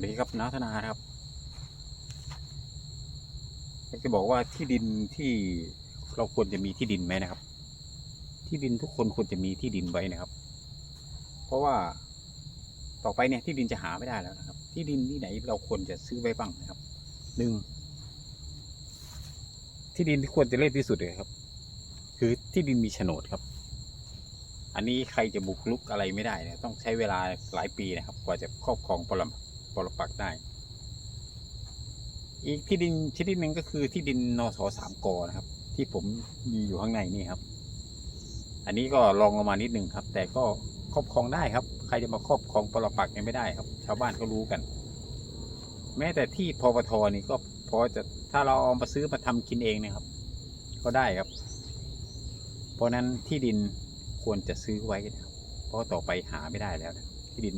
วัสดีครับน้าธนาครับอยากจะบอกว่าที่ดินที่เราควรจะมีที่ดินไหมนะครับ ที่ดินทุกคนควรจะมีที่ดินไว้นะครับ เพราะว่าต่อไปเนี่ยที่ดินจะหาไม่ได้แล้วนะครับ ที่ดินที่ไหนเราควรจะซื้อไว้บ้างนะครับหนึ่งที่ดินที่ควรจะเล่นที่สุดเลยครับ คือที่ดินมีโฉนดครับ อันนี้ใครจะบุกลุกอะไรไม่ได้นะต้องใช้เวลาหลายปีนะครับ กว่าจะครอบครองปรม ปรปักษ์ได้ อีกที่ดินชนิดหนึ่งก็คือที่ดินนสสามกอนะครับ ที่ผมมีอยู่ข้างในนี่ครับ อันนี้ก็ลองลงมานิดนึงครับ แต่ก็ครอบครองได้ครับ ใครจะมาครอบครองปรปักษ์เนี่ยไม่ได้ครับ ชาวบ้านก็รู้กัน แม้แต่ที่พปทนี่ก็พอจะถ้าเราเอามาซื้อมาทำกินเองเนะครับ ก็ได้ครับ เพราะฉะนั้นที่ดินควรจะซื้อไว้นะครับเพราะต่อไปหาไม่ได้แล้วนะที่ดิน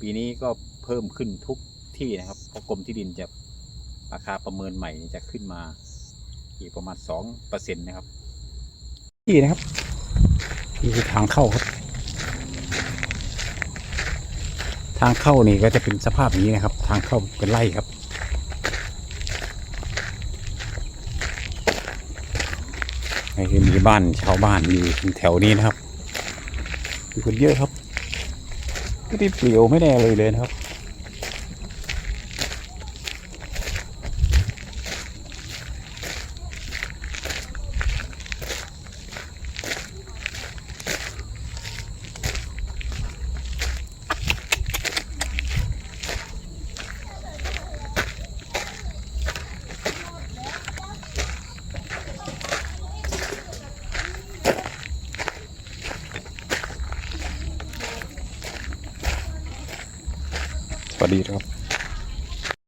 ปีนี้ก็ เพิ่มขึ้นทุกที่นะครับเพราะกรมที่ดินจะราคาประเมินใหม่จะขึ้นมาอีกประมาณสองเปอร์เซ็นต์นะครับที่นะครับนี่คือทางเข้าครับ ทางเข้านี่ก็จะเป็นสภาพนี้นะครับ ทางเข้าเป็นไร่ครับนี่คือมีบ้านชาวบ้านอยู่แถวนี้นะครับมีคนเยอะครับไม่ได้เปลี่ยวไม่ได้อะไรเลยนะครับ สวัสดีครับ